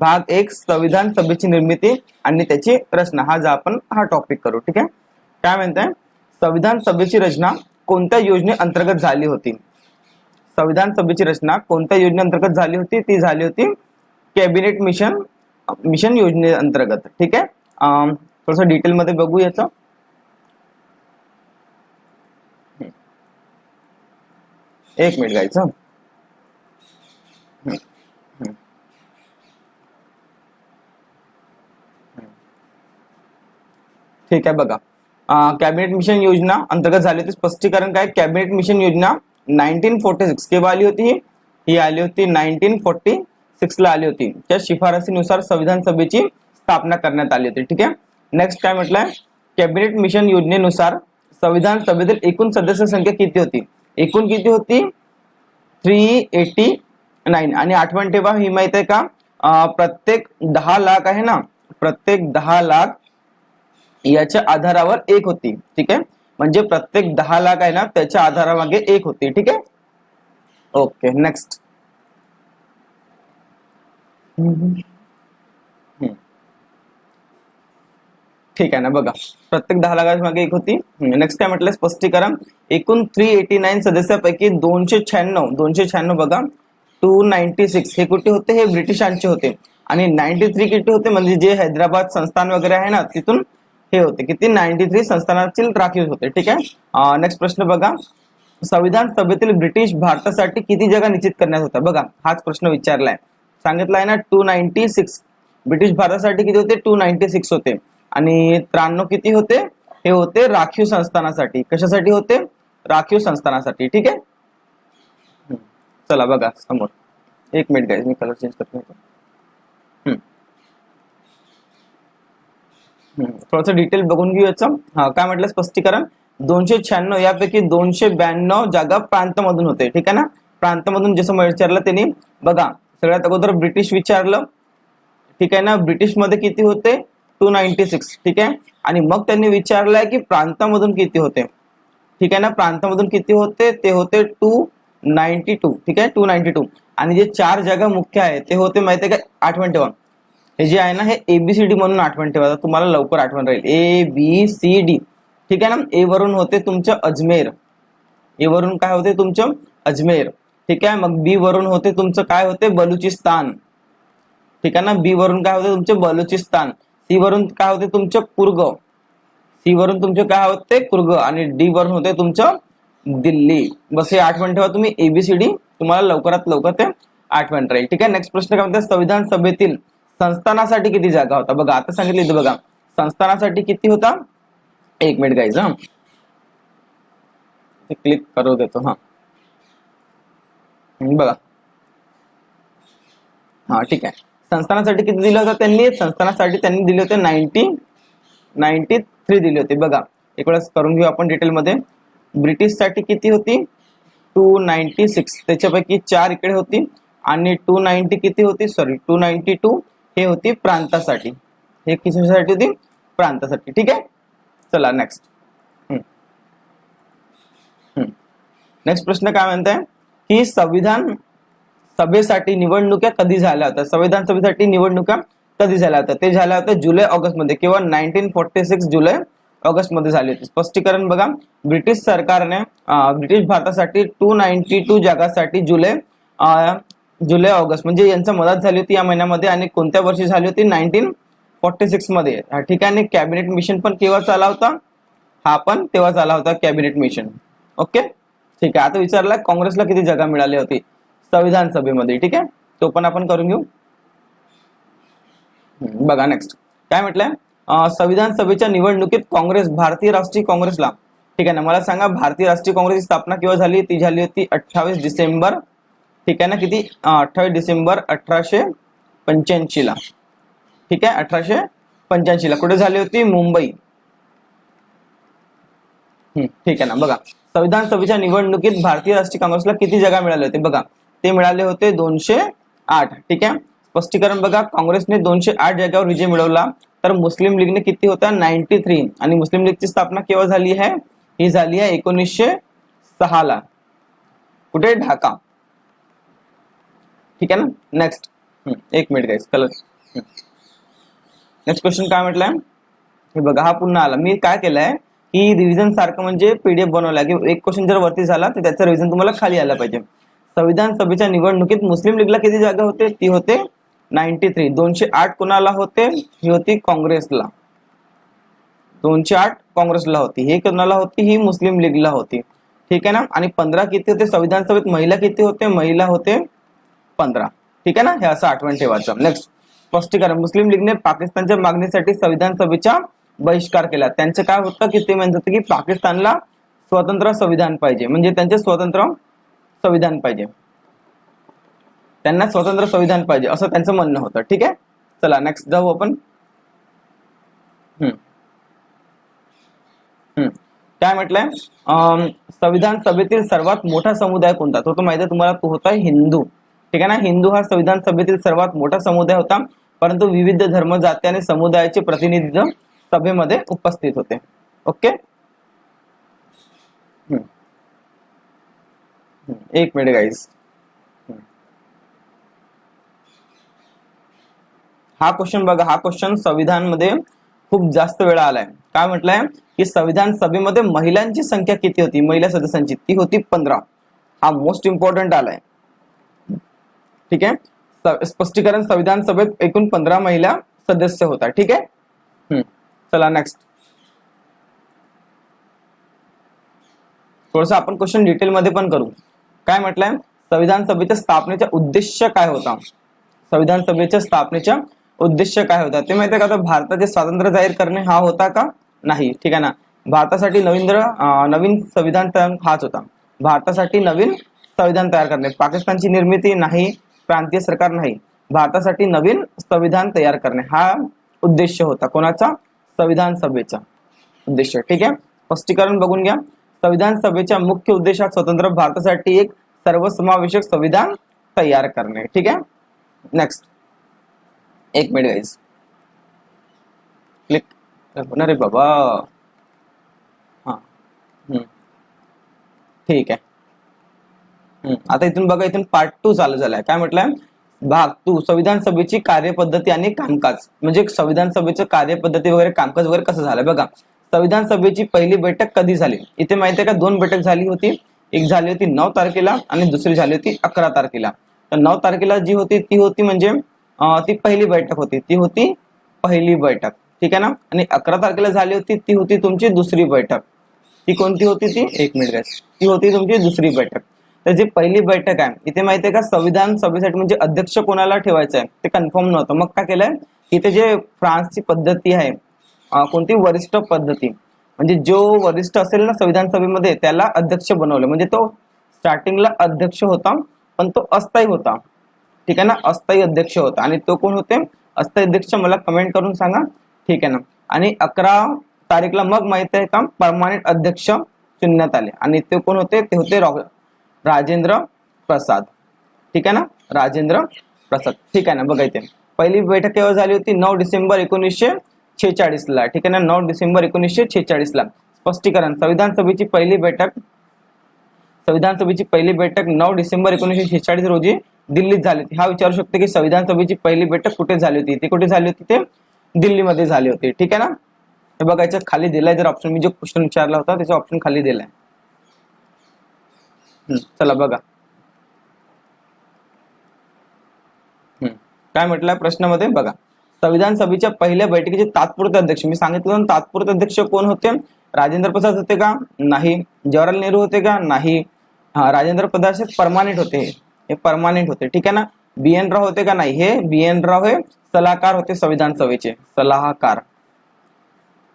भाग एक संविधान सभेची निर्मिती आणि त्याची रचना. हा जा आपण हा टॉपिक करू ठीक आहे? काय म्हणताय? संविधान सभेची रचना कोणत्या योजने अंतर्गत झाली होती? संविधान सभेची रचना कोणत्या योजनेअंतर्गत झाली होती? ती झाली होती कॅबिनेट मिशन मिशन योजने अंतर्गत ठीक आहे? थोडस डिटेलमध्ये बघू याचं. एक मिनिट गायचं ठीक आहे बघा. कॅबिनेट मिशन योजना अंतर्गत झाली होती. स्पष्टीकरण काय? कॅबिनेट मिशन योजना नाईन्टीन फोर्टी सिक्स केव्हा आली होती? ही? आली होती नाईन्टीन फोर्टी सिक्स ला आली होती. त्या शिफारसीनुसार संविधान सभेची स्थापना करण्यात आली होती. ठीक आहे? नेक्स्ट काय म्हटलंय? कॅबिनेट मिशन योजनेनुसार संविधान सभेतील एकूण सदस्य संख्या किती होती? एकूण किती होती? थ्री एटी नाईन आणि आठवण ठेवा ही माहीत आहे का? प्रत्येक दहा लाख आहे ना? प्रत्येक दहा लाख याच्या आधारावर एक होती ठीक आहे? म्हणजे प्रत्येक दहा लाख आहे ना त्याच्या आधारामागे एक होती ठीक आहे? ओके नेक्स्ट ठीक आहे ना बघा. प्रत्येक दहा लाखाच्या मागे एक होती. नेक्स्ट काय म्हटलं? स्पष्टीकरण. एकूण थ्री एटी नाईन सदस्यापैकी दोनशे शहाण्णव दोनशे शहाण्णव बघा. टू नाईन्टी सिक्स हे कुठे होते? हे ब्रिटिशांचे होते. आणि नाईन्टी थ्री किती होते? म्हणजे जे हैदराबाद संस्थान वगैरे आहे ना तिथून हे होते किती नाईन्टी थ्री संस्थानातील राखीव होते. ठीक आहे? नेक्स्ट प्रश्न बघा. संविधान सभेतील ब्रिटिश भारतासाठी किती जागा निश्चित करण्यात होत्या? बघा हाच प्रश्न विचारलाय. सांगितलाय ना टू नाईन्टी सिक्स ब्रिटिश भारतासाठी किती होते? टू नाईन्टी सिक्स होते. आणि त्र्याण्णव किती होते? हे होते राखीव संस्थानासाठी. कशासाठी होते? राखीव संस्थानासाठी. ठीक आहे? चला बघा समोर. एक मिनिट गाईज मी कलर चेंज करतो. थोडंसं डिटेल बघून घेऊ याचं हा काय म्हटलं? स्पष्टीकरण. दोनशे शहाण्णव यापैकी दोनशे ब्याण्णव जागा प्रांतमधून होते. ठीक आहे ना? प्रांतमधून जसं विचारलं त्यांनी. बघा सगळ्यात अगोदर ब्रिटिश विचारलं. ठीक आहे ना? ब्रिटिशमध्ये किती होते? टू नाईन्टी सिक्स ठीक आहे? आणि मग त्यांनी विचारलंय की प्रांतामधून किती होते? ठीक आहे ना? प्रांतामधून किती होते? ते होते टू नाईन्टी टू ठीक आहे? टू नाईन्टी टू आणि जे चार जागा मुख्य आहे ते होते माहिती आहे का? आठवण ठेवा. हे जे आहे ना हे एबीसीडी म्हणून आठवण ठेवा. तुम्हाला लवकर आठवण राहील. ए बी सी डी ठीक आहे ना? ए वरून होते तुमचं अजमेर. ए वरून काय होते तुमचं? अजमेर. ठीक आहे? मग बी वरून होते तुमचं काय होते? बलुचिस्तान. ठीक आहे ना? बी वरून काय होते तुमचे? बलुचिस्तान. सी वरून काय होते तुमचं? कुर्ग. सी वरून तुमचे काय होते? कुर्ग. आणि डी वरून होते तुमचं? दिल्ली. बस हे आठवण ठेवा तुम्ही. एबीसीडी तुम्हाला लवकरात लवकर ते आठवण राहील. ठीक आहे? नेक्स्ट प्रश्न काय म्हणतात? संविधान सभेतील संस्थानासाठी किती जागा होता? बघा आता सांगितलं इथं बघा. संस्थानासाठी किती होता? एक मिनिट गाईज हा. क्लिक करू देतो हा. बघा. हा ठीक आहे. संस्थानासाठी किती दिलं होतं त्यांनी? संस्थानासाठी त्यांनी दिले होते नाईन्टी नाईन्टी थ्री दिले होते. बघा एक वेळेस करून घेऊ आपण डिटेलमध्ये ब्रिटिशसाठी किती होती? टू नाईन्टी सिक्स त्याच्यापैकी चार इकडे होती. आणि टू नाईन्टी किती होती? सॉरी टू नाईन्टी टू हे होती प्रांतासाठी. हे किशासाठी होती प्रांतासाठी. ठीक आहे? चला नेक्स्ट नेक्स्ट प्रश्न काय म्हणताय? की संविधान सभेसाठी निवडणुका कधी झाल्या होत्या? संविधान सभेसाठी निवडणुका कधी झाल्या होत्या? ते ऑगस्ट मध्ये किंवा नाईन्टीन फोर्टी सिक्स जुलै ऑगस्ट मध्ये होती. स्पष्टीकरण बघा. ब्रिटिश सरकारने अं, ब्रिटिश भारतासाठी टू नाईन्टी टू जागासाठी जुलै अं, जुलै ऑगस्ट. म्हणजे यांचं मदत झाली होती या महिन्यामध्ये आणि कोणत्या वर्षी झाली होती? नाईन्टीन फोर्टी सिक्समध्ये ठीक आहे. आणि कॅबिनेट मिशन पण केव्हा चाला होता? हा पण तेव्हा चाला होता कॅबिनेट मिशन. ओके? ठीक आहे. आता विचारला काँग्रेसला किती जागा मिळाली होती? संविधान सभेमध्ये ठीक आहे? तो पण आपण करून घेऊ. बघा नेक्स्ट काय म्हटलंय? संविधान सभेच्या निवडणुकीत काँग्रेस भारतीय राष्ट्रीय काँग्रेसला ठीक आहे ना? मला सांगा भारतीय राष्ट्रीय काँग्रेसची स्थापना केव्हा झाली? ती झाली होती अठ्ठावीस डिसेंबर ठीक आहे ना? किती? अठ्ठावीस डिसेंबर अठराशे पंच्याऐंशीला ठीक आहे? अठराशे पंच्याऐंशीला कुठे झाली होती? मुंबई. ठीक आहे ना. बघा. संविधान सभेच्या निवडणुकीत भारतीय राष्ट्रीय काँग्रेसला किती जागा मिळाले होते? बघा. ते मिळाले होते दोनशे आठ. ठीक आहे? स्पष्टीकरण बघा. काँग्रेसने दोनशे आठ जागेवर विजय मिळवला. तर मुस्लिम लीगने किती होता? Ninety three. आणि मुस्लिम लीगची स्थापना केव्हा झाली आहे? ही झाली आहे एकोणीसशे सहाला कुठे? ढाका. ठीक आहे ना? नेक्स्ट एक minute guys colour next question काय म्हटलंय? हे बघा हा पुन्हा आला. मी काय केलंय? की रिव्हिजन सारखं म्हणजे पीडीएफ बनवला की एक क्वेश्चन जर वरती झाला तर त्याचं रिव्हिजन तुम्हाला खाली आला पाहिजे. संविधान सभेच्या निवडणुकीत मुस्लिम लीगला किती जागा होते? ती होते नाईन्टी थ्री दोनशे आठ कोणाला होते? ही होती काँग्रेसला. दोनशे आठ काँग्रेसला होती. हे कोणाला होती? ही मुस्लिम लीगला होती. ठीक आहे ना? आणि पंधरा किती होते? संविधान सभेत महिला किती होते? महिला होते पंधरा. ठीक आहे ना? हे असं आठवण ठेवायचं. नेक्स्ट स्पष्टीकरण. मुस्लिम लीगने पाकिस्तानच्या मागणीसाठी संविधान सभेचा बहिष्कार केला. त्यांचं काय होतं की ते म्हणत होते की पाकिस्तानला स्वतंत्र संविधान पाहिजे. म्हणजे त्यांचे स्वतंत्र संविधान पाहिजे. त्यांना स्वतंत्र संविधान पाहिजे. असं त्यांचं म्हणणं होतं. ठीक आहे? चला नेक्स्ट जाऊ आपण. हम्म. हम्म. काय म्हटलंय? अं, संविधान सभेतील सर्वात मोठा समुदाय कोणता? तो तो माहिती आहे तुम्हाला तो होता हिंदू. ठीक आहे ना हिंदू हा संविधान सभेतील सर्वात मोठा समुदाय होता परंतु विविध धर्म जाती आणि समुदायाचे प्रतिनिधित्व सभेमध्ये उपस्थित होते. ओके? एक मिनिट गाईज हा क्वेश्चन बघा हा क्वेश्चन संविधानमध्ये खूप जास्त वेळा आलाय. काय म्हटलंय? की संविधान सभेमध्ये महिलांची संख्या किती होती? महिला सदस्यांची ती होती पंधरा. हा मोस्ट इम्पॉर्टंट आलाय. ठीक आहे? स्पष्टीकरण संविधान सभेत एकूण पंधरा महिला सदस्य होता ठीक आहे? हम्म. चला नेक्स्ट थोडस आपण क्वेश्चन डिटेल मध्ये पण करू. काय म्हटलंय? संविधान सभेच्या स्थापनेचा उद्देश काय होता? संविधान सभेच्या स्थापनेचा उद्देश काय होता? ते माहिती का? आता भारताचे स्वातंत्र्य जाहीर करणे हा होता का? नाही. ठीक आहे ना? भारतासाठी नवीन नवीन संविधान हाच होता. भारतासाठी नवीन संविधान तयार करणे. पाकिस्तानची निर्मिती नाही. प्रांतीय सरकार नाही, भारतासाठी नवीन संविधान तयार करणे हा उद्देश होता. कोणाचा? संविधान सभेचा उद्देश. ठीक आहे? स्पष्टीकरण बघून घ्या. संविधान सभेच्या मुख्य उद्देशात स्वतंत्र भारतासाठी एक सर्वसमावेशक संविधान तयार करणे. ठीक आहे? नेक्स्ट एक मिनिट गाईज क्लिक होणार बाबा. हा. ठीक हम्म. आता इथून बघा इथून पार्ट टू चालू झालाय. काय म्हटलंय? भाग टू संविधान सभेची कार्यपद्धती आणि कामकाज. म्हणजे संविधान सभेचं कार्यपद्धती वगैरे कामकाज वगैरे कसं झालं बघा संविधान सभेची पहिली बैठक कधी झाली? इथे माहिती आहे का दोन बैठक झाली होती. एक झाली होती नऊ तारखेला आणि दुसरी झाली होती अकरा तारखेला. तर नऊ तारखेला जी होती ती होती म्हणजे ती पहिली बैठक होती. ती होती पहिली बैठक. ठीक आहे ना? आणि अकरा तारखेला झाली होती ती होती तुमची दुसरी बैठक. ती कोणती होती ती? एक मिनिट ती होती तुमची दुसरी बैठक. तर जी पहिली बैठक आहे इथे माहिती आहे का संविधान सभेसाठी म्हणजे अध्यक्ष कोणाला ठेवायचं आहे ते कन्फर्म नव्हतं. मग काय केलंय? इथे जे फ्रान्सची पद्धती आहे कोणती? वरिष्ठ पद्धती. म्हणजे जो वरिष्ठ असेल ना संविधान सभेमध्ये त्याला अध्यक्ष बनवलं. म्हणजे तो स्टार्टिंगला अध्यक्ष होता पण तो अस्थायी होता. ठीक आहे ना? अस्थायी अध्यक्ष होता. आणि तो कोण होते? अस्थायी अध्यक्ष मला कमेंट करून सांगा. ठीक आहे ना? आणि अकरा तारीखला मग माहीत आहे का? परमानंट अध्यक्ष चुनण्यात आले. आणि ते कोण होते? ते होते रॉ- राजेंद्र प्रसाद. ठीक आहे ना? राजेंद्र प्रसाद. ठीक आहे ना? बघा इथे. पहिली बैठक केव्हा झाली होती? नऊ डिसेंबर एकोणीसशे छेचाळीस ला ठीक आहे ना? नऊ डिसेंबर एकोणीसशे छेचाळीस ला स्पष्टीकरण. संविधान सभेची पहिली बैठक संविधान सभेची पहिली बैठक नऊ डिसेंबर एकोणीसशे छेचाळीस रोजी दिल्लीत झाली होती. हा विचारू शकतो की संविधान सभेची पहिली बैठक कुठे झाली होती? ती कुठे झाली होती? ते दिल्लीमध्ये झाली होती. ठीक आहे ना? हे बघायचं खाली दिलाय जर ऑप्शन मी जो क्वेश्चन विचारला होता त्याचा ऑप्शन खाली दिलाय. चला बघा. काय म्हटलंय प्रश्नामध्ये? बघा. संविधान सभेच्या पहिल्या बैठकीचे तात्पुरते अध्यक्ष. मी सांगितलं तात्पुरते अध्यक्ष कोण होते? राजेंद्र प्रसाद होते का? नाही. जवाहरलाल नेहरू होते का? नाही. राजेंद्र प्रसाद परमानेंट होते. हे परमानेंट होते. ठीक आहे ना? बी एन राव होते का? नाही. हे बी एन राव हे सलाहकार होते संविधान सभेचे. सलाहकार.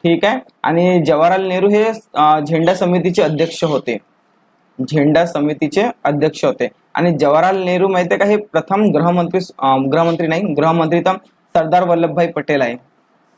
ठीक आहे? आणि जवाहरलाल नेहरू हे झेंडा समितीचे अध्यक्ष होते. झेंडा समितीचे अध्यक्ष होते. आणि जवाहरलाल नेहरू माहिती का? हे प्रथम गृहमंत्री गृहमंत्री नाही गृहमंत्री तर सरदार वल्लभभाई पटेल आहे.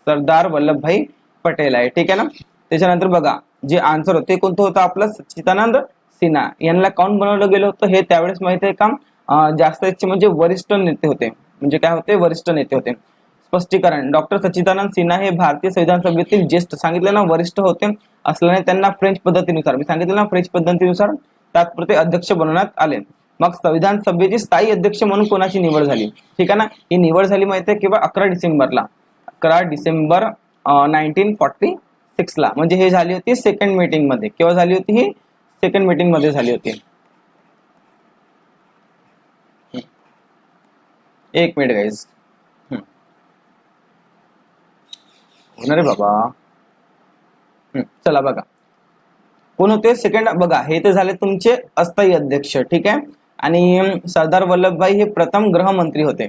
सरदार वल्लभभाई पटेल आहे. ठीक आहे ना? त्याच्यानंतर बघा जे आन्सर होते कोणतं होतं आपलं? सच्चिदानंद सिन्हा. यांना कोण बनवलं गेलं होतं? हे त्यावेळेस माहिती आहे का जास्त म्हणजे वरिष्ठ नेते होते. म्हणजे काय होते? वरिष्ठ नेते होते. स्पष्टीकरण. डॉक्टर सच्चिदानंद सिन्हा हे भारतीय संविधान सभेतील ज्येष्ठ. सांगितलं ना वरिष्ठ होते. असल्याने त्यांना फ्रेंच पद्धतीनुसार. मी सांगितलं ना फ्रेंच पद्धतीनुसार तात्पुरते अध्यक्ष बनवण्यात आले. मग संविधान सभेची स्थायी अध्यक्ष म्हणून कोणाची निवड झाली? ठीक आहे ना? ही निवड झाली माहिती आहे किंवा अकरा डिसेंबरला? अकरा डिसेंबर नाईन्टीन फॉर्टी सिक्सला म्हणजे हे झाली होती सेकंड मीटिंगमध्ये. केव्हा झाली होती ही? सेकंड मीटिंगमध्ये झाली होती. एक मिनिट गाईज होणार रे बाबा. चला बघा. कोण होते? सेकंड बघा हे तर झाले तुमचे अस्थायी अध्यक्ष ठीक आहे? आणि सरदार वल्लभभाई हे प्रथम गृहमंत्री होते.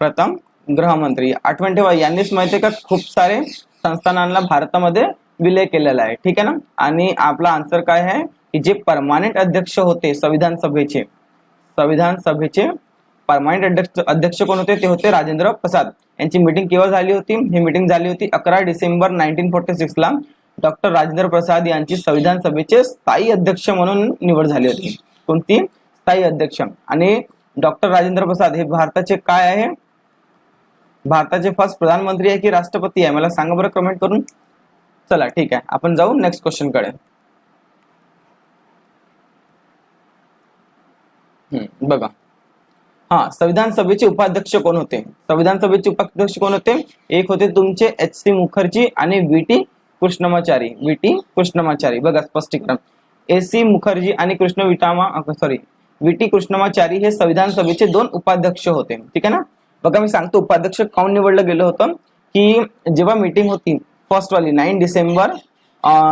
प्रथम गृहमंत्री. आठवण ठेवा यांनीच माहिती का? खूप सारे संस्थानांना भारतामध्ये विलय केलेला आहे ठीक आहे ना? आणि आपला आन्सर काय आहे? की जे परमानेंट अध्यक्ष होते संविधान सभेचे संविधान सभेचे परमानेंट अध्यक्ष अध्यक्ष कोण होते? ते होते राजेंद्र प्रसाद. यांची मीटिंग केव्हा झाली होती? ही मीटिंग झाली होती अकरा डिसेंबर नाईन्टीन फोर्टी सिक्स ला. डॉक्टर राजेंद्र प्रसाद यांची संविधान सभेचे स्थायी अध्यक्ष म्हणून निवड झाली होती. कोणती? स्थायी अध्यक्ष. आणि डॉक्टर राजेंद्र प्रसाद हे भारताचे काय आहे? भारताचे फर्स्ट प्रधानमंत्री आहे की राष्ट्रपती आहे? मला सांगा बरं कमेंट करून. चला ठीक आहे. आपण जाऊ नेक्स्ट क्वेश्चनकडे. बघा. हा संविधान सभेचे उपाध्यक्ष कोण होते? संविधान सभेचे उपाध्यक्ष कोण होते? एक होते तुमचे एच सी मुखर्जी आणि V T Krishnamachari V T Krishnamachari. बघा स्पष्टीकरण एस सी मुखर्जी आणि कृष्ण विटामा सॉरी व्ही टी कृष्णमाचारी हे संविधान सभेचे दोन उपाध्यक्ष होते. ठीक आहे ना? बघा मी सांगतो उपाध्यक्ष काऊन निवडलं गेलं होतं? की जेव्हा मीटिंग होती फर्स्ट वाली नाईन डिसेंबर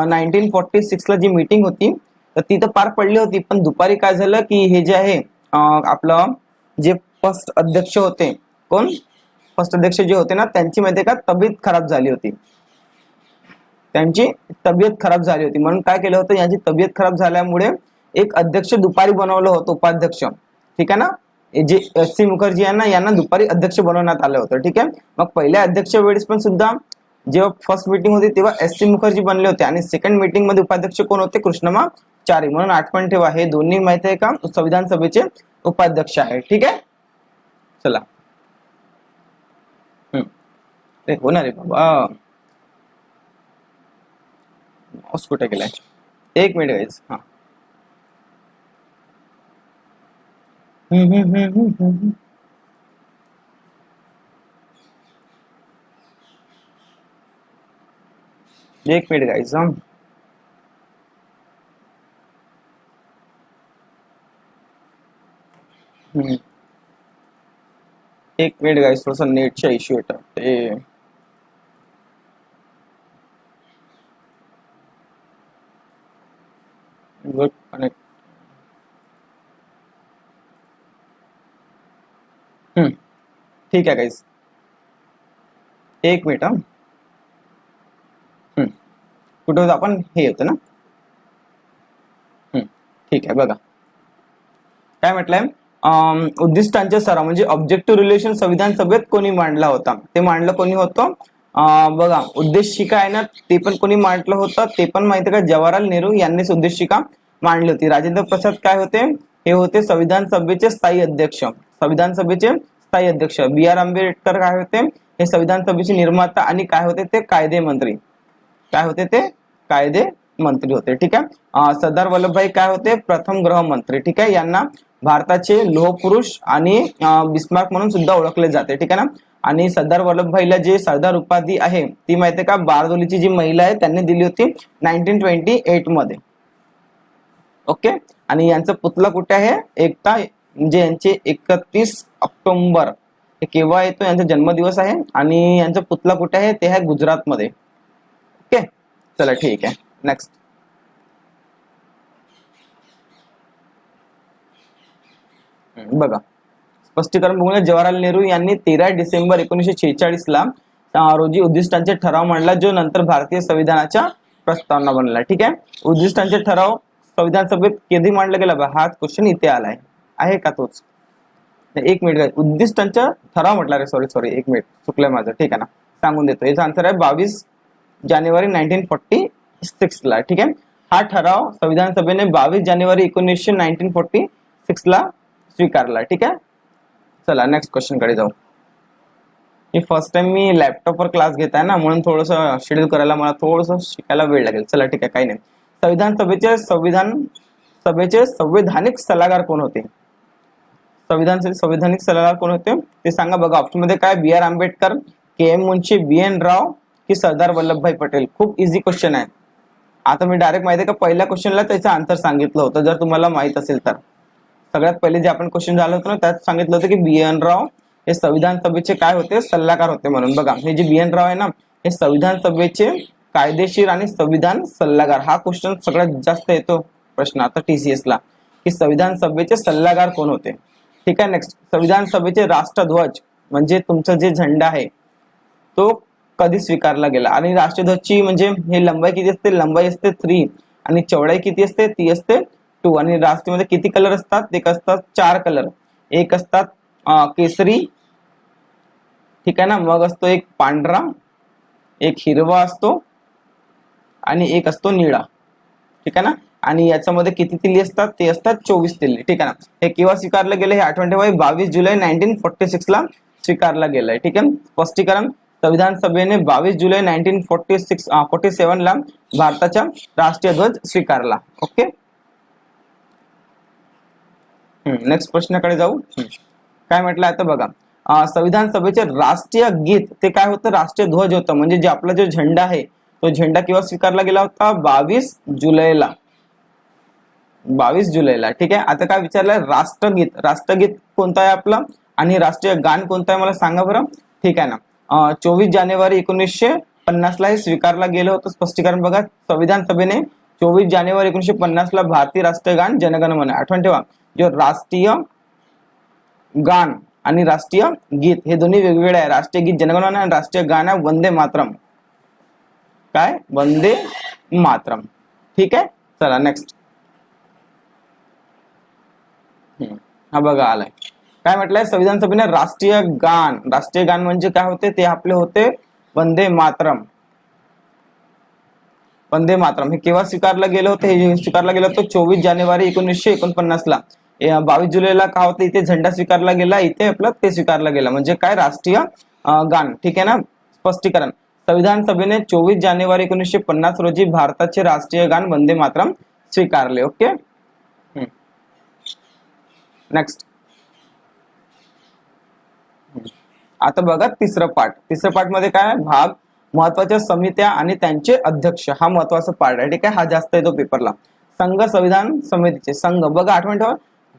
नाईन्टीन फोर्टी सिक्सला जी मीटिंग होती तर ती तर पार पडली होती पण दुपारी काय झालं की हे जे आहे आपलं जे फर्स्ट अध्यक्ष होते कोण? फर्स्ट अध्यक्ष जे होते ना त्यांची माहिती आहे का? तब्येत खराब झाली होती. त्यांची तब्येत खराब झाली होती. म्हणून काय केलं होतं? यांची तब्येत खराब झाल्यामुळे एक अध्यक्ष दुपारी बनवलं होतं उपाध्यक्ष. ठीक आहे ना? जे एस सी मुखर्जी यांना यांना दुपारी अध्यक्ष बनवण्यात आलं होतं. ठीक आहे? मग पहिल्या अध्यक्ष वेळेस पण सुद्धा जेव्हा फर्स्ट मीटिंग होती तेव्हा एस सी मुखर्जी बनले होते. आणि सेकंड मीटिंगमध्ये उपाध्यक्ष कोण होते? कृष्णमा चारी. म्हणून आठवण ठेवा. हे दोन्ही माहिती आहे का? संविधान सभेचे उपाध्यक्ष आहे ठीक आहे? चला. होणार आहे बाबा. माऊस कुठे गेलाय एक मिनिट गाईज हा. एक मिनिट गाईज हा. एक मिनिट गाईज थोडासा नेटचा इश्यू येतो ते ठीक आहे गाईज एक मिनिट हा. कुठं होतं? आपण हे होतं ना? ठीक आहे बघा. काय म्हटलंय? उद्दिष्टांचे सराव म्हणजे ऑब्जेक्टिव्ह रिलेशन संविधान सभेत कोणी मांडला होता? ते मांडलं कोणी होतं? बघा. उद्देशिका आहे ना ते पण कोणी मांडलं होतं? ते पण माहिती का? जवाहरलाल नेहरू यांनीच उद्देशिका मांडली होती. राजेंद्र प्रसाद काय होते? हे होते संविधान सभेचे स्थायी अध्यक्ष. संविधान सभेचे स्थायी अध्यक्ष. बी आर आंबेडकर काय होते? हे संविधान सभेचे निर्माता आणि काय होते ते? कायदे मंत्री. काय होते ते? कायदे मंत्री होते. ठीक आहे? सरदार वल्लभभाई काय होते? प्रथम गृहमंत्री. ठीक आहे? यांना भारताचे लोहपुरुष आणि बिस्मार्क म्हणून सुद्धा ओळखले जाते. ठीक आहे ना? आणि सरदार वल्लभभाईला जे सरदार उपाधी आहे ती माहिती का? बारदोलीची जी महिला आहे त्यांनी दिली होती नाईन्टीन ट्वेंटी एटमध्ये. ओके? आणि यांचा पुतला कुठे आहे? एकता म्हणजे यांचे एकतीस ऑक्टोबर हे केव्हा येतो यांचा जन्मदिवस आहे आणि यांचा पुतळा कुठे आहे ते आहे गुजरातमध्ये. ओके? चला ठीक आहे. नेक्स्ट बघा. स्पष्टीकरण बघूया. जवाहरलाल नेहरू यांनी तेरा डिसेंबर एकोणीसशे छेचाळीस ला रोजी उद्दिष्टांचे ठराव मांडला जो नंतर भारतीय संविधानाच्या प्रस्तावना बनला. ठीक आहे? उद्दिष्टांचे ठराव संविधान सभेत कधी मांडला गेला? बा? हा क्वेश्चन इथे आलाय. आहे का तोच? एक मिनिट उद्दिष्टांचा ठराव म्हटला रे सॉरी सॉरी एक मिनिट. चुकलंय माझं. ठीक आहे ना? सांगून देतो. याचा आन्सर आहे बावीस जानेवारी नाईन्टीन फोर्टी सिक्सला ठीक आहे? हा ठराव संविधान सभेने बावीस जानेवारी एकोणीसशे नाईन्टीन फोर्टी सिक्सला स्वीकारला. ठीक आहे? चला नेक्स्ट क्वेश्चनकडे जाऊ. मी फर्स्ट टाइम मी लॅपटॉपवर क्लास घेत आहे ना म्हणून थोडस शेड्यूल करायला मला थोडस शिकायला वेळ लागेल. चला ठीक आहे काही नाही. संविधान सभेचे संविधान सभेचे संवैधानिक सल्लागार कोण होते? संविधान संवैधानिक सल्लागार कोण होते? ते सांगा बघा ऑप्शनमध्ये काय? B R Ambedkar K M Munshi B N Rau की सरदार वल्लभभाई पटेल? खूप इझी क्वेश्चन आहे. आता मी डायरेक्ट माहिती आहे का? पहिल्या क्वेश्चनला त्याचं आन्सर सांगितलं होतं जर तुम्हाला माहीत असेल तर. सगळ्यात पहिले जे आपण क्वेश्चन झालं होतं ना त्यात सांगितलं होतं की बी एन राव हे संविधान सभेचे काय होते? सल्लागार होते म्हणून. बघा हे जे बी एन राव आहे ना हे संविधान सभेचे कायदेशीर आणि संविधान सल्लागार. हा क्वेश्चन सगळ्यात जास्त येतो प्रश्न आता टीसीएस ला. की संविधान सभेचे सल्लागार कोण होते? ठीक आहे नेक्स्ट संविधान सभेचे राष्ट्रध्वज म्हणजे तुमचा जे झेंडा आहे तो कधी स्वीकारला गेला? आणि राष्ट्रध्वजची म्हणजे हे लंबाई किती असते? लंबाई असते थ्री आणि चौडाई किती असते? ती असते टू आणि राष्ट्रीयमध्ये किती कलर असतात? एक असतात चार कलर एक असतात केसरी. ठीक आहे ना? मग असतो एक पांढरा एक हिरवा असतो आणि एक असतो निळा. ठीक आहे ना? आणि याच्यामध्ये किती तिल्ली असतात? ते असतात चोवीस तिल्ली ठीक आहे ना? हे केव्हा स्वीकारलं गेलं? हे आठवण ठेवा बावीस जुलै नाईन्टीन फोर्टी सिक्स ला स्वीकारला गेलंय. ठीक आहे स्पष्टीकरण. संविधान सभेने बावीस जुलै nineteen forty six forty seven ला भारताचा राष्ट्रीय ध्वज स्वीकारला. ओके? नेक्स्ट प्रश्नाकडे जाऊ. काय म्हटलं आता बघा. संविधान सभेचे राष्ट्रीय गीत ते काय होतं? राष्ट्रीय ध्वज होतं. म्हणजे जे आपला जो झेंडा आहे तो झेंडा केव्हा स्वीकारला गेला होता? बावीस जुलैला. बावीस जुलैला ठीक आहे? आता काय विचारलंय? राष्ट्रगीत. राष्ट्रगीत कोणतं आहे आपलं? आणि राष्ट्रीय गाण कोणतं आहे? मला सांगा बरं. ठीक आहे ना? चोवीस जानेवारी एकोणीसशे पन्नासला हे स्वीकारला गेलं होतं स्पष्टीकरण बघा संविधान सभेने. चोवीस जानेवारी एकोणीसशे पन्नासला भारतीय राष्ट्रीय गान जनगण मन आठवण ठेवा. जो राष्ट्रीय गान आणि राष्ट्रीय गीत हे दोन्ही वेगवेगळे आहे. राष्ट्रीय गीत जनगण आणि राष्ट्रीय गान आहे. वंदे मातरम. काय? वंदे मातरम. ठीक आहे? चला नेक्स्ट हा बघा आलाय. काय म्हटलंय? संविधान सभेने राष्ट्रीय गान राष्ट्रीय गान म्हणजे काय होते? ते आपले होते वंदे मातरम. वंदे मातरम. हे केव्हा स्वीकारलं गेलं होतं? हे स्वीकारलं गेलं होतं चोवीस जानेवारी एकोणीसशे एकोणपन्नास ला बावीस जुलैला काय होतं? इथे झेंडा स्वीकारला गेला इथे आपलं ते स्वीकारलं गेलं. म्हणजे काय? राष्ट्रीय गान. ठीक आहे ना? स्पष्टीकरण. संविधान सभेने चोवीस जानेवारी एकोणीसशे पन्नास रोजी भारताचे राष्ट्रीय गान वंदे मातरम स्वीकारले. ओके? नेक्स्ट आता बघा तिसरं पाठ. तिसरं पाठमध्ये काय भाग. महत्त्वाच्या समित्या आणि त्यांचे अध्यक्ष. हा महत्त्वाचा पार्ट आहे. ठीक आहे? हा जास्त येतो पेपरला. संघ संविधान समितीचे संघ. बघा आठवण ठेवा.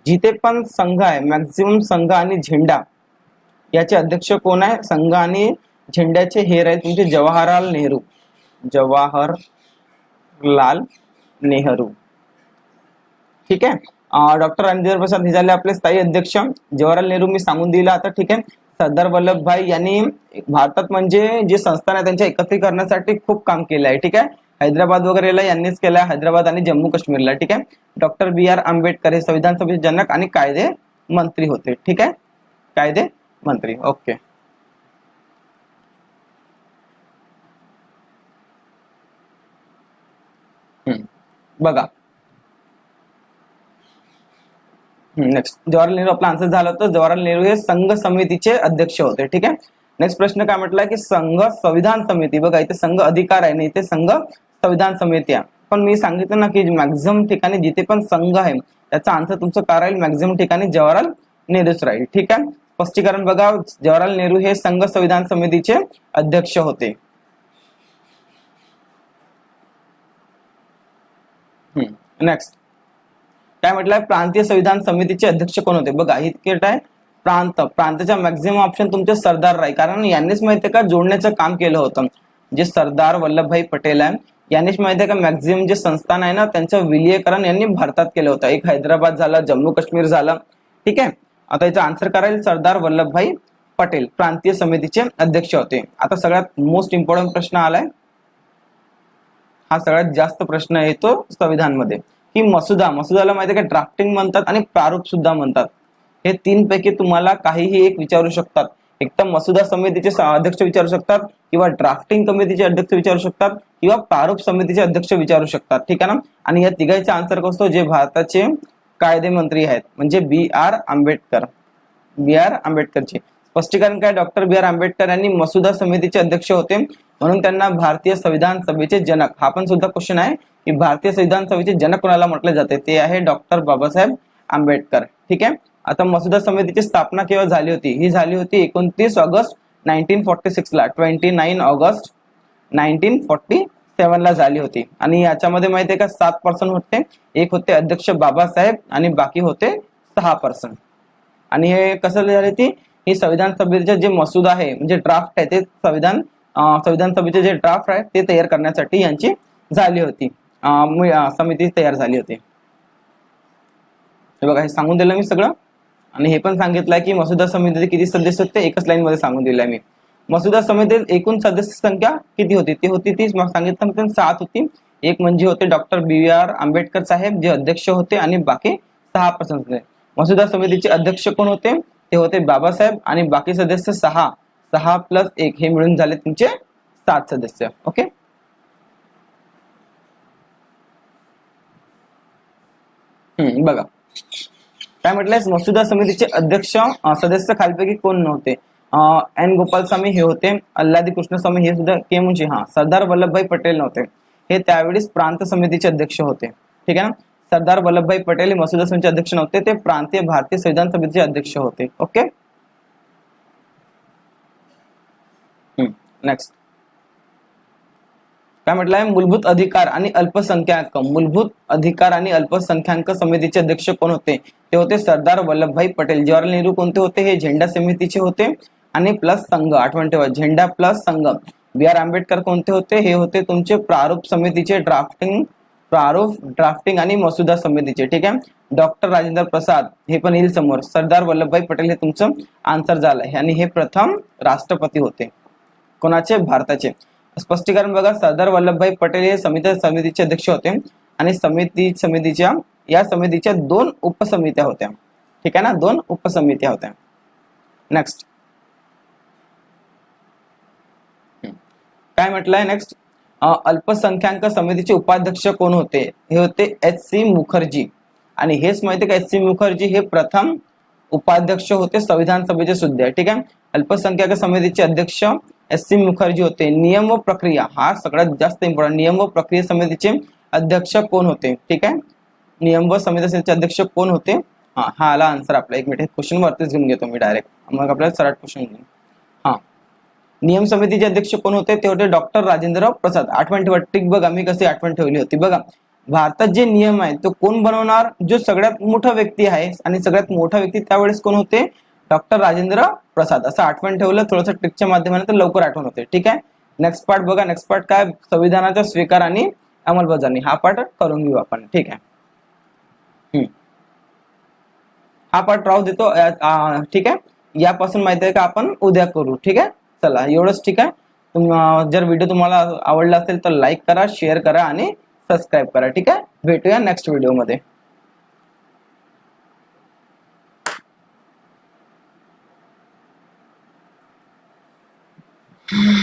जिथे पण संघ आहे मॅक्झिमम संघ आणि झेंडा. याचे अध्यक्ष कोण आहे? संघ आणि झेंड्याचे हेर आहे तुमचे म्हणजे जवाहरलाल नेहरू. जवाहरलाल नेहरू. ठीक आहे? डॉक्टर रणधीर प्रसाद हे झाले आपले स्थायी अध्यक्ष. जवाहरलाल नेहरू मी सांगून दिलं आता ठीक आहे. सरदार वल्लभभाई यांनी भारतात म्हणजे जे संस्थान आहे त्यांच्या एकत्रीकरणासाठी खूप काम केलं आहे ठीक आहे. हैदराबाद वगैरेला यांनीच केलं हैदराबाद आणि जम्मू काश्मीरला ठीक आहे. डॉक्टर बी आर आंबेडकर हे संविधान सभेचे जनक आणि कायदे मंत्री होते ठीक आहे. कायदे मंत्री ओके. बघा नेक्स्ट जवाहरलाल नेहरू आपला आन्सर झाला होता. जवाहरलाल नेहरू हे संघ समितीचे अध्यक्ष होते ठीक आहे? नेक्स्ट प्रश्न काय म्हटलाय की संघ संविधान समिती. बघा इथे संघ अधिकार आहे आणि इथे संघ संविधान समिती आहे. पण मी सांगितलं ना की मॅक्झिमम ठिकाणी जिथे पण संघ आहे त्याचा आन्सर तुमचं काय राहील? मॅक्झिमम ठिकाणी जवाहरलाल नेहरूच राहील ठीक आहे? स्पष्टीकरण बघा जवाहरलाल नेहरू हे संघ संविधान समितीचे अध्यक्ष होते. नेक्स्ट काय म्हटलंय प्रांतीय संविधान समितीचे अध्यक्ष कोण होते? बघा इतके काय प्रांत प्रांताच्या मॅक्झिमम ऑप्शन तुमचे सरदार राय. कारण यांनीच माहितीये का जोडण्याचं काम केलं होतं. जे सरदार वल्लभभाई पटेल आहे यांनीच माहितीये का मॅक्झिमम जे संस्थान आहे ना त्यांचं विलीयकरण यांनी भारतात केलं होतं. एक हैदराबाद झालं जम्मू काश्मीर झालं. ठीक आहे? आता याचा आन्सर करायला सरदार वल्लभभाई पटेल प्रांतीय समितीचे अध्यक्ष होते. आता सगळ्यात मोस्ट इम्पॉर्टंट प्रश्न आलाय. हा सगळ्यात जास्त प्रश्न येतो संविधानमध्ये. की मसुदा मसुदाला माहिती आहे का? ड्राफ्टिंग म्हणतात आणि प्रारूप सुद्धा म्हणतात. हे तीन पैकी तुम्हाला काहीही एक विचारू शकतात. एक तर मसुदा समितीचे अध्यक्ष विचारू शकतात किंवा ड्राफ्टिंग समितीचे अध्यक्ष विचारू शकतात किंवा प्रारूप समितीचे अध्यक्ष विचारू शकतात. ठीक आहे ना? आणि या तिघांचा आन्सर कसतो जे भारताचे कायदे मंत्री आहेत म्हणजे B R Ambedkar. B R आंबेडकरचे. स्पष्टीकरण काय डॉक्टर बी आर आंबेडकर यांनी मसुदा समितीचे अध्यक्ष होते. म्हणून त्यांना भारतीय संविधान सभेचे जनक हा पण सुद्धा क्वेश्चन आहे की भारतीय संविधान सभेचे जनक कोणाला म्हटले जाते? ते आहे डॉक्टर बाबासाहेब आंबेडकर. ठीक आहे? आता मसुदा समितीची स्थापना केव्हा झाली होती? ही झाली होती एकोणतीस ऑगस्ट नाईन्टीन फोर्टी सिक्स ला twenty nine August nineteen forty seven ला झाली होती. आणि याच्यामध्ये माहिती आहे का? सात पर्सन होते एक होते अध्यक्ष बाबासाहेब आणि बाकी होते सहा पर्सन आणि हे कसं झाली ती ही संविधान सभेचे जे मसुदा आहे म्हणजे ड्राफ्ट आहे ते संविधान संविधान सभेचे जे ड्राफ्ट आहे ते तयार करण्यासाठी यांची झाली होती. समिती तयार झाली होती. बघा हे सांगून दिलं मी सगळं. आणि हे पण सांगितलंय की मसुदा समितीचे किती सदस्य होते एकच लाईन मध्ये सांगून दिलंय मी. मसुदा समितीत एकूण सदस्य संख्या किती होती? ती होती तीच सांगितलं सात होती. एक म्हणजे होते डॉक्टर बी आर आंबेडकर साहेब जे अध्यक्ष होते आणि बाकी सहा पर्सन होते. मसुदा समितीचे अध्यक्ष कोण होते? ते होते बाबासाहेब आणि बाकी सदस्य सहा. सहा प्लस एक हे मिळून झाले तुमचे सात सदस्य. ओके हम्म बघा. काय म्हटलंय मसुदा समितीचे अध्यक्ष सदस्य खालपैकी कोण नव्हते? एन. गोपालस्वामी हे होते. अल्लादी कृष्णस्वामी हे सुद्धा के म्हणजे हा सरदार वल्लभभाई पटेल नव्हते. हे त्यावेळेस प्रांत समितीचे अध्यक्ष होते. ठीक आहे ना? सरदार वल्लभभाई पटेल हे मसुदा समितीचे अध्यक्ष नव्हते ते प्रांतीय भारतीय संविधान समितीचे अध्यक्ष होते. ओके नेक्स्ट काय म्हटलंय? मूलभूत अधिकार आणि अल्पसंख्याक. मूलभूत अधिकार आणि अल्पसंख्याक समितीचे अध्यक्ष कोण होते? ते होते सरदार वल्लभभाई पटेल. जवाहरलाल नेहरू कोणते होते? हे झेंडा समितीचे होते. आणि प्लस संघ आठवण ठेवा. झेंडा प्लस संघ. बी आर आंबेडकर कोणते होते? हे होते तुमचे प्रारूप समितीचे ड्राफ्टिंग प्रारूप ड्राफ्टिंग आणि मसुदा समितीचे ठीक आहे? डॉक्टर राजेंद्र प्रसाद हे पण येईल समोर. सरदार वल्लभभाई पटेल हे तुमचं आन्सर झालं आणि हे प्रथम राष्ट्रपती होते. कोणाचे? भारताचे. स्पष्टीकरण बघा सरदार वल्लभभाई पटेल हे समिती समितीचे अध्यक्ष होते. आणि समिती समितीच्या या समितीच्या दोन उपसमित्या होत्या. ठीक आहे ना? दोन उपसमित्या होत्या. नेक्स्ट काय म्हटलंय? नेक्स्ट अल्पसंख्याक समितीचे उपाध्यक्ष कोण होते? हे होते एच सी मुखर्जी. आणि हेच माहिती का? एच सी मुखर्जी हे प्रथम उपाध्यक्ष होते संविधान सभेचे सुद्धा. ठीक आहे? अल्पसंख्याक समितीचे अध्यक्ष एस सी मुखर्जी होते. नियम व प्रक्रिया हा सगळ्यात जास्त इम्पॉर्टंट नियम व प्रक्रिया समितीचे अध्यक्ष कोण होते? ठीक आहे? नियम व समितीचे अध्यक्ष कोण होते? हा हा आला आन्सर आपला. एक मिनिट क्वेश्चन वरतीच घेऊन घेतो मी डायरेक्ट मग आपल्याला सरळ क्वेश्चन घेऊन. हा. नियम समितीचे अध्यक्ष कोण होते? ते होते डॉक्टर राजेंद्र प्रसाद. आठवण ठेवा ट्रिक बघा मी कशी आठवण ठेवली होती. बघा भारतात जे नियम आहे तो कोण बनवणार? जो सगळ्यात मोठा व्यक्ती आहे आणि सगळ्यात मोठा व्यक्ती त्यावेळेस कोण होते? डॉक्टर राजेंद्र प्रसाद. असं आठवण ठेवलं थोडंसं ट्रिकच्या माध्यमाने तर लवकर आठवण होते. ठीक आहे? नेक्स्ट पार्ट बघा. नेक्स्ट पार्ट काय? संविधानाचा स्वीकार आणि अंमलबजावणी. हा पार्ट करून घेऊ आपण. ठीक आहे? हा पार्ट राहू देतो. ठीक आहे? यापासून माहिती आहे का आपण? उद्या करू. ठीक आहे? चला एवढंच ठीक आहे. जर व्हिडिओ तुम्हाला आवडला असेल तर लाईक करा शेअर करा आणि सबस्क्राईब करा ठीक आहे? भेटूया नेक्स्ट व्हिडिओमध्ये